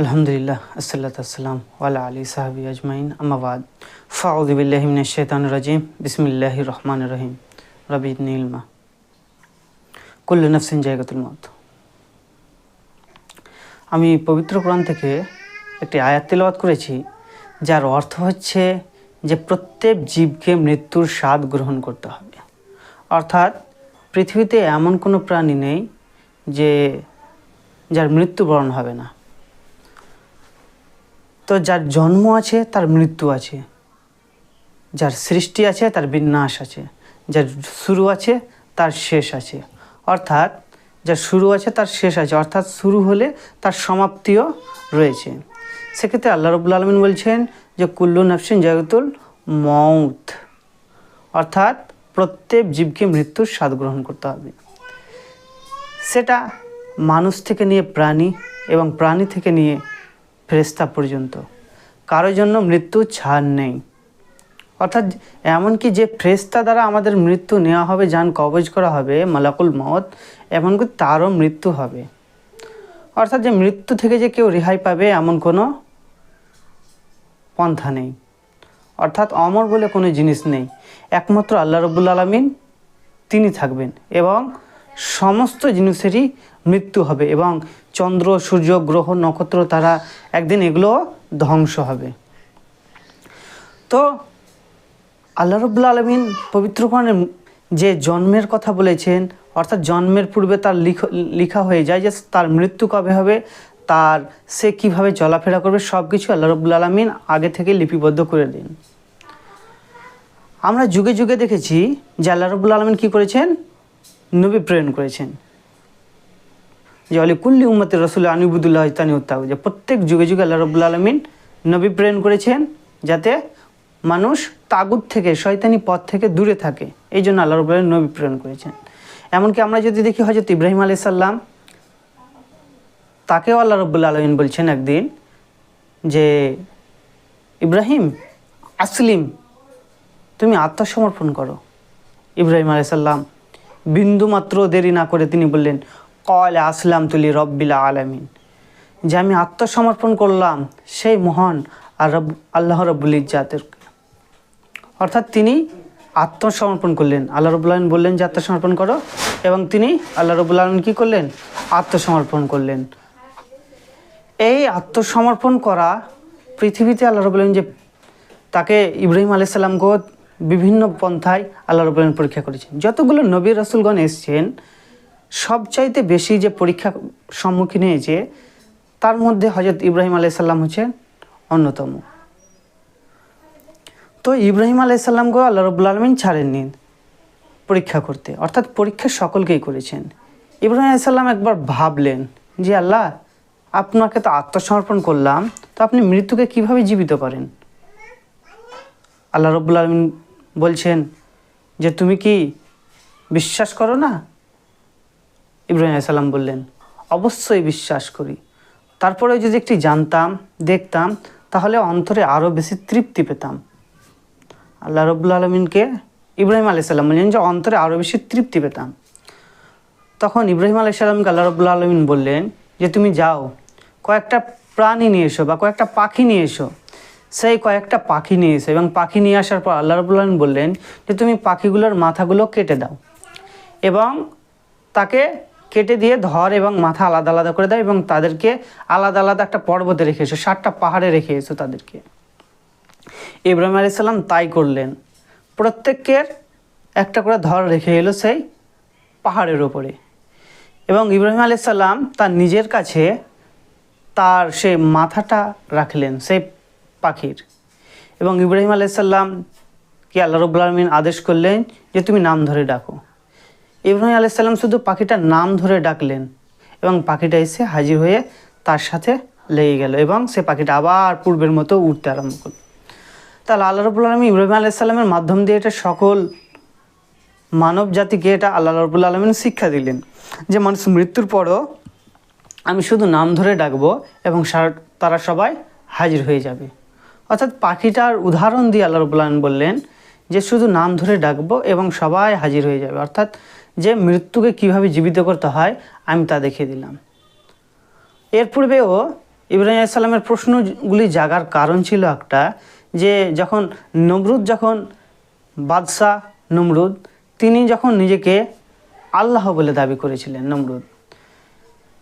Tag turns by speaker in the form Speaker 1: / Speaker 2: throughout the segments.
Speaker 1: আলহামদুলিল্লাহ, আসসালাতু আসসালাম ওয়ালা আলী সাহাবি আজমাইন আমাবাদ ফাউদিবিল্লাহিমিন শেতান রাজিম বিসমিল্লাহ রহমান রহিম। রবি নীলমা কুল্লু নফসিন জায়গাতুল মত আমি পবিত্র কোরআন থেকে একটি আয়াত তেলাওয়াত করেছি, যার অর্থ হচ্ছে যে প্রত্যেক জীবকে মৃত্যুর স্বাদ গ্রহণ করতে হবে। অর্থাৎ পৃথিবীতে এমন কোনো প্রাণী নেই যে যার মৃত্যুবরণ হবে না। তো যার জন্ম আছে, তার মৃত্যু আছে। যার সৃষ্টি আছে, তার বিন্যাস আছে। যার শুরু আছে, তার শেষ আছে। অর্থাৎ যার শুরু আছে, তার শেষ আছে। অর্থাৎ শুরু হলে তার সমাপ্তিও রয়েছে। সেক্ষেত্রে আল্লাহ রবুল্লা আলমিন বলছেন যে, কুল্লু নফসিন জগতুল মৌত অর্থাৎ প্রত্যেক জীবকে মৃত্যুর স্বাদ গ্রহণ করতে হবে। সেটা মানুষ থেকে নিয়ে প্রাণী এবং প্রাণী থেকে নিয়ে ফেরেস্তা পর্যন্ত। কারোর জন্য মৃত্যু ছাড় নেই। অর্থাৎ এমনকি যে ফ্রেস্তা দ্বারা আমাদের মৃত্যু নেওয়া হবে, যান কবজ করা হবে, মালাকুল মত এমনকি তারও মৃত্যু হবে। অর্থাৎ যে মৃত্যু থেকে যে কেউ রেহাই পাবে, এমন কোনো পন্থা নেই। অর্থাৎ অমর বলে কোনো জিনিস নেই। একমাত্র আল্লাহ রবুল আলমিন তিনি থাকবেন এবং সমস্ত জিনিসেরই মৃত্যু হবে এবং চন্দ্র, সূর্য, গ্রহ, নক্ষত্র তারা একদিন এগুলো ধ্বংস হবে। তো আল্লাহ রবুল্লা আলমিন পবিত্র কোরআনে যে জন্মের কথা বলেছেন, অর্থাৎ জন্মের পূর্বে তার লিখ- লিখা হয়ে যায় যে তার মৃত্যু কবে হবে, তার সে কীভাবে চলাফেরা করবে সব কিছু আল্লাহ রবুল্লা আলমিন আগে থেকে লিপিবদ্ধ করে দিন। আমরা যুগে যুগে দেখেছি যে আল্লাহ রবুল্লা আলমিন কী করেছেন? নবী প্রেরণ করেছেন। যে অলি কুল্লি উম্মতের রসুল আনিবুদুল্লাহ ইস্তানি উত্তাহ যে প্রত্যেক যুগে যুগে আল্লাহ রবুল্লা আলমিন নবী প্রেরণ করেছেন যাতে মানুষ তাগুদ থেকে, শয়তানি পথ থেকে দূরে থাকে। এই জন্য আল্লাহ রবুল্লা নবী প্রেরণ করেছেন। এমনকি আমরা যদি দেখি হজরত ইব্রাহিম আলি সাল্লাম তাকেও আল্লাহ রবুল্লা আলমিন বলছেন একদিন যে, ইব্রাহিম, আসলিম, তুমি আত্মসমর্পণ করো। ইব্রাহিম আলাইসাল্লাম বিন্দুমাত্র দেরি না করে তিনি বললেন কল আসলাম তুলি রব্বিল আলামিন যে আমি আত্মসমর্পণ করলাম সেই মহান আর রব আল্লাহ রব্বুল ইজ্জাতের। অর্থাৎ তিনি আত্মসমর্পণ করলেন। আল্লাহ রবুল্লা আলমিন বললেন যে আত্মসমর্পণ করো এবং তিনি আল্লাহ রবুল্লা আলমিন কী করলেন? আত্মসমর্পণ করলেন। এই আত্মসমর্পণ করা পৃথিবীতে আল্লাহ আলমিন যে তাকে ইব্রাহিম আলাইসাল্লামকেও বিভিন্ন পন্থায় আল্লাহ রবুল্লাহ পরীক্ষা করেছেন। যতগুলো নবী রাসুলগণ এসছেন সবচাইতে বেশি যে পরীক্ষা সম্মুখীন হয়েছে, তার মধ্যে হজরত ইব্রাহিম আলাইসাল্লাম হচ্ছেন অন্যতম। তো ইব্রাহিম আলাইসাল্লামকেও আল্লাহ রবুল্লা আলমিন ছাড়েননি পরীক্ষা করতে। অর্থাৎ পরীক্ষা সকলকেই করেছেন। ইব্রাহিম আলাইসাল্লাম একবার ভাবলেন যে, আল্লাহ, আপনাকে তো আত্মসমর্পণ করলাম, তো আপনি মৃত্যুকে কীভাবে জীবিত করেন? আল্লাহ রব্বুল আলমিন বলছেন যে, তুমি কি বিশ্বাস করো না ইব্রাহিম আলাইসাল্লাম বললেন, অবশ্যই বিশ্বাস করি। তারপরে যদি একটি জানতাম, দেখতাম, তাহলে অন্তরে আরও বেশি তৃপ্তি পেতাম। আল্লাহ রব্বুল আলমিনকে ইব্রাহিম আলাইসাল্লাম বললেন যে, অন্তরে আরও বেশি তৃপ্তি পেতাম। তখন ইব্রাহিম আলাইসাল্লামকে আল্লাহ রব্বুল আলমিন বললেন যে, তুমি যাও, কয়েকটা প্রাণী নিয়ে এসো বা কয়েকটা পাখি নিয়ে এসো। সেই কয়েকটা পাখি নিয়ে এসো এবং পাখি নিয়ে আসার পর আল্লাহ রবুল আলমিন বললেন যে, তুমি পাখিগুলোর মাথাগুলো কেটে দাও। এবং তাকে কেটে দিয়ে ধর এবং মাথা আলাদা আলাদা করে দাও এবং তাদেরকে আলাদা আলাদা একটা পর্বতে রেখে এসো, সাতটা পাহাড়ে রেখে এসো তাদেরকে। ইব্রাহিম আলাইসাল্লাম তাই করলেন। প্রত্যেকের একটা করে ধর রেখে এলো সেই পাহাড়ের ওপরে এবং ইব্রাহিম আলাইসাল্লাম তার নিজের কাছে তার সে মাথাটা রাখলেন, সেই পাখির। এবং ইব্রাহিম আলাইসাল্লাম কি আল্লাহ রবুল্লা আলমিন আদেশ করলেন যে তুমি নাম ধরে ডাকো। ইব্রাহিম আলাইসাল্লাম শুধু পাখিটার নাম ধরে ডাকলেন এবং পাখিটা এসে হাজির হয়ে তার সাথে লেগে গেল এবং সে পাখিটা আবার পূর্বের মতো উঠতে আরম্ভ করল। তাহলে আল্লাহ রবুল্লা আলমী ইব্রাহিম আলাইসাল্লামের মাধ্যম দিয়ে এটা সকল মানব জাতিকে এটা আল্লাহ রবুল্লা আলমিন শিক্ষা দিলেন যে মানুষ মৃত্যুর পরও আমি শুধু নাম ধরে ডাকবো এবং তারা সবাই হাজির হয়ে যাবে। অর্থাৎ পাখিটার উদাহরণ দিয়ে আল্লাহ আলমিন বললেন যে শুধু নাম ধরে ডাকবো এবং সবাই হাজির হয়ে যাবে। অর্থাৎ যে মৃত্যুকে কীভাবে জীবিত করতে হয়, আমি তা দেখিয়ে দিলাম। এর পূর্বেও ইব্রাহিম আলাইসাল্লামের প্রশ্নগুলি জাগার কারণ ছিল একটা, যে যখন নমরুদ যখন বাদশাহ নমরুদ, তিনি যখন নিজেকে আল্লাহ বলে দাবি করেছিলেন নমরুদ।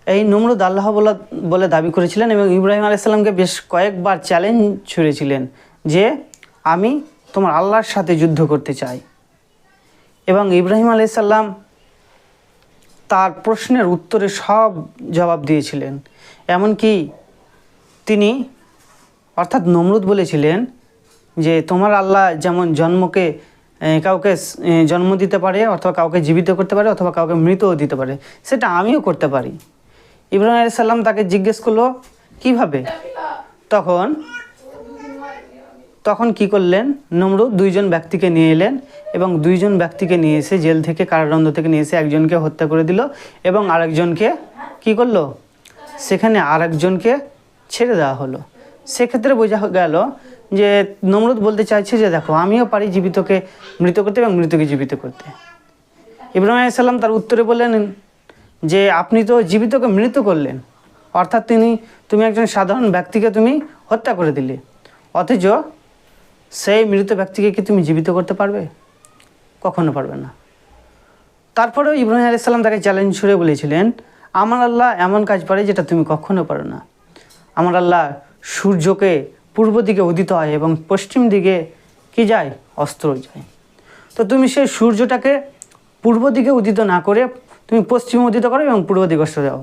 Speaker 1: এই নমরুদ আল্লাহ বলে দাবি করেছিলেন এবং ইব্রাহিম আলাইসাল্লামকে বেশ কয়েকবার চ্যালেঞ্জ ছুড়েছিলেন যে, আমি তোমার আল্লাহর সাথে যুদ্ধ করতে চাই। এবং ইব্রাহিম আলাইসাল্লাম তার প্রশ্নের উত্তরে সব জবাব দিয়েছিলেন। এমনকি তিনি অর্থাৎ নমরুদ বলেছিলেন যে, তোমার আল্লাহ যেমন জন্মকে কাউকে জন্ম দিতে পারে অথবা কাউকে জীবিত করতে পারে অথবা কাউকে মৃতও দিতে পারে, সেটা আমিও করতে পারি। ইব্রাহিম আলাইহিস সাল্লাম তাকে জিজ্ঞেস করল, কীভাবে? তখন তখন কি করলেন? নমরুদ দুইজন ব্যক্তিকে নিয়ে এলেন এবং দুইজন ব্যক্তিকে নিয়ে এসে জেল থেকে, কারাদণ্ড থেকে নিয়ে এসে একজনকে হত্যা করে দিল এবং আরেকজনকে কি করল? সেখানে আরেকজনকে ছেড়ে দেওয়া হলো। সেক্ষেত্রে বোঝা গেল যে নমরুদ বলতে চাইছে যে, দেখো, আমিও পারি জীবিতকে মৃত করতে এবং মৃতকে জীবিত করতে। ইব্রাহিম আলাইসাল্লাম তার উত্তরে বললেন যে, আপনি তো জীবিতকে মৃত করলেন। অর্থাৎ তিনি, তুমি একজন সাধারণ ব্যক্তিকে তুমি হত্যা করে দিলে। অথচ সেই মৃত ব্যক্তিকে কি তুমি জীবিত করতে পারবে? কখনো পারবে না। তারপরেও ইব্রাহিম আলাইসাল্লাম তাকে চ্যালেঞ্জ ছুড়ে বলেছিলেন, আমার আল্লাহ এমন কাজ পারে যেটা তুমি কখনো পারো না। আমার আল্লাহ সূর্যকে পূর্ব দিকে উদিত হয় এবং পশ্চিম দিকে কি যায়? অস্ত্র যায়। তো তুমি সেই সূর্যটাকে পূর্ব দিকে উদিত না করে, তুমি পশ্চিমে উদিত করো এবং পূর্ব দিকে অস্ত্র যাও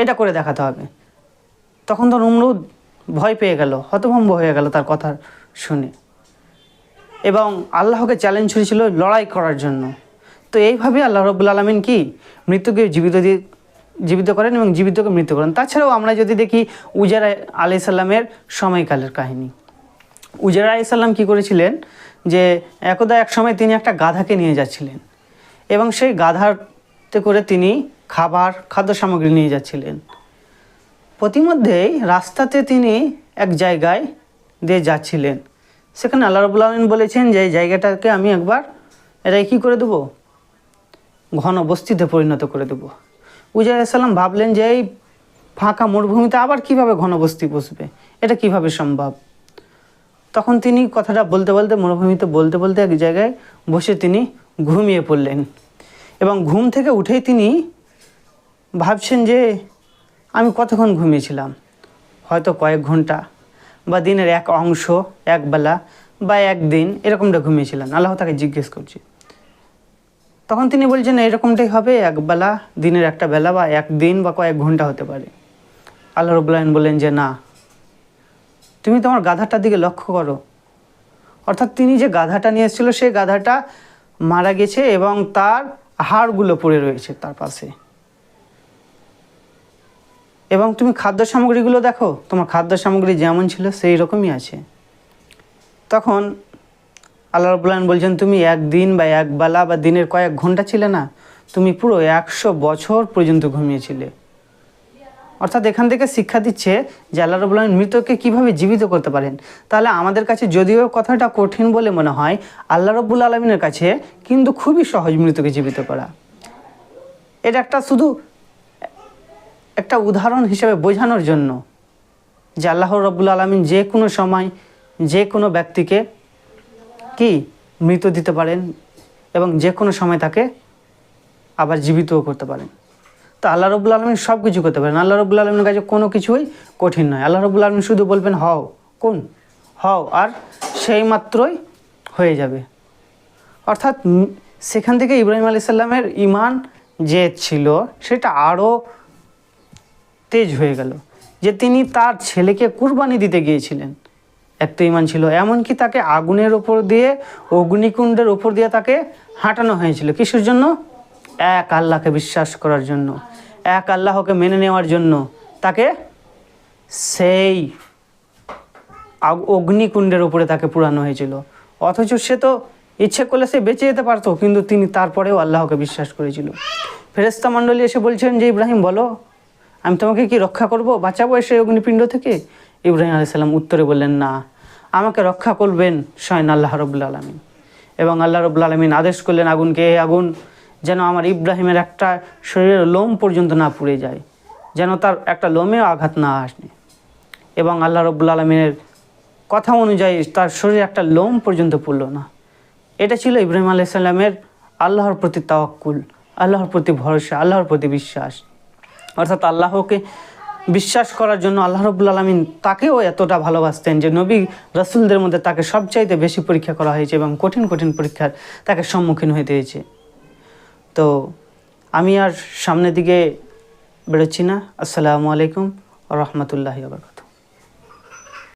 Speaker 1: এটা করে দেখাতে হবে। তখন তো নমরুদ ভয় পেয়ে গেল, হতভম্ব হয়ে গেল তার কথা শুনে। এবং আল্লাহকে চ্যালেঞ্জ ছুড়েছিল লড়াই করার জন্য। তো এইভাবে আল্লাহ রব্বুল আলমিন কি? মৃত্যুকে জীবিত দিয়ে জীবিত করেন এবং জীবিতকে মৃত্যু করেন। তাছাড়াও আমরা যদি দেখি উজার আলি সাল্লামের সময়কালের কাহিনী। উজার আলি সাল্লাম কী করেছিলেন? যে একদা এক সময় তিনি একটা গাধাকে নিয়ে যাচ্ছিলেন। এবং সেই গাধাতে করে তিনি খাবার, খাদ্য সামগ্রী নিয়ে যাচ্ছিলেন। প্রতিমধ্যেই রাস্তাতে তিনি এক জায়গায় দিয়ে যাচ্ছিলেন। সেখানে আল্লাহ রবুল্লা আলমিন বলেছেন যে, এই জায়গাটাকে আমি একবার এটাই কী করে দেবো? ঘন বস্তিতে পরিণত করে দেবো। উজাই ভাবলেন যে, এই ফাঁকা মরুভূমিতে আবার কীভাবে ঘনবস্তি বসবে? এটা কীভাবে সম্ভব? তখন তিনি কথাটা বলতে বলতে, মরুভূমিতে বলতে বলতে এক জায়গায় বসে তিনি ঘুমিয়ে পড়লেন। এবং ঘুম থেকে উঠেই তিনি ভাবছেন যে, আমি কতক্ষণ ঘুমিয়েছিলাম? হয়তো কয়েক ঘণ্টা। বা দিনের এক অংশ, এক বেলা বা একদিন এরকমটা ঘুমিয়েছিলেন। আল্লাহ তাকে জিজ্ঞেস করছি। তখন তিনি বলছেন এরকমটাই হবে, এক বেলা, দিনের একটা বেলা বা একদিন বা কয়েক ঘণ্টা হতে পারে। আল্লাহ রবুল্লাহন বললেন যে, না, তুমি তোমার গাধাটার দিকে লক্ষ্য করো। অর্থাৎ তিনি যে গাধাটা নিয়ে এসেছিল, সেই গাধাটা মারা গেছে এবং তার হাড়গুলো পড়ে রয়েছে তার পাশে। এবং তুমি খাদ্য সামগ্রীগুলো দেখো, তোমার খাদ্য সামগ্রী যেমন ছিল সেই রকমই আছে। তখন আল্লাহ রবুল্লান বলছেন, তুমি একদিন বা এক বেলা বা দিনের কয়েক ঘণ্টা ছিলে না, তুমি পুরো একশো বছর পর্যন্ত ঘুমিয়েছিলে। অর্থাৎ এখান থেকে শিক্ষা দিচ্ছে যে আল্লাহ রবুল্লাহ মৃতকে কীভাবে জীবিত করতে পারেন। তাহলে আমাদের কাছে যদিও কথাটা কঠিন বলে মনে হয়, আল্লাহ রব্বুল আলমিনের কাছে কিন্তু খুবই সহজ মৃতকে জীবিত করা। এটা একটা শুধু একটা উদাহরণ হিসেবে বোঝানোর জন্য যে আল্লাহ রব্বুল আলমিন যে কোনো সময় যে কোনো ব্যক্তিকে কি মৃত দিতে পারেন এবং যে কোনো সময় তাকে আবার জীবিতও করতে পারেন। তো আল্লাহ রবুল্লা আলমিন সব কিছু করতে পারেন। আল্লাহ রবুল্লা আলমিনের কাছে কোনো কিছুই কঠিন নয়। আল্লাহ রবুল্লা আলমিন শুধু বলবেন, হও। কোন? হও, আর সেই মাত্রই হয়ে যাবে। অর্থাৎ সেখান থেকে ইব্রাহিম আলি সাল্লামের ইমান যে ছিল, সেটা আরও তেজ হয়ে গেল যে তিনি তার ছেলেকে কুরবানি দিতে গিয়েছিলেন। এক তো ইমান ছিল, এমনকি তাকে আগুনের ওপর দিয়ে, অগ্নিকুণ্ডের ওপর দিয়ে তাকে হাঁটানো হয়েছিল। কিসের জন্য? এক আল্লাহকে বিশ্বাস করার জন্য, এক আল্লাহকে মেনে নেওয়ার জন্য তাকে সেই অগ্নিকুণ্ডের উপরে তাকে পুরানো হয়েছিল। অথচ সে তো ইচ্ছে করলে সে বেঁচে যেতে পারতো, কিন্তু তিনি তারপরেও আল্লাহকে বিশ্বাস করেছিল। ফেরেস্তা মণ্ডলী এসে বলছেন যে, ইব্রাহিম, বলো আমি তোমাকে কি রক্ষা করব? বাঁচাবো এসে অগ্নিপিণ্ড থেকে? ইব্রাহিম আলাইসাল্লাম উত্তরে বললেন, না, আমাকে রক্ষা করবেন স্বয়ং আল্লাহ রবুল্লা আলমিন। এবং আল্লাহ রবুল্লা আলমিন আদেশ করলেন, আগুনকে "এ আগুন, যেন আমার ইব্রাহিমের একটা শরীরের লোম পর্যন্ত না পুড়ে যায়, যেন তার একটা লোমেও আঘাত না আসে। এবং আল্লাহ রব্বুল আলমিনের কথা অনুযায়ী তার শরীরে একটা লোম পর্যন্ত পড়ল না। এটা ছিল ইব্রাহিম আলাইসাল্লামের আল্লাহর প্রতি তাওয়াক্কুল, আল্লাহর প্রতি ভরসা, আল্লাহর প্রতি বিশ্বাস। অর্থাৎ আল্লাহকে বিশ্বাস করার জন্য আল্লাহ রবুল আলমিন তাকেও এতটা ভালোবাসতেন যে নবী রসুলদের মধ্যে তাকে সবচাইতে বেশি পরীক্ষা করা হয়েছে এবং কঠিন কঠিন পরীক্ষার তাকে সম্মুখীন হইতে হয়েছে। তো আমি আর সামনের দিকে বেরোচ্ছি না। আসসালামু আলাইকুম রহমতুল্লাহ আবরকাত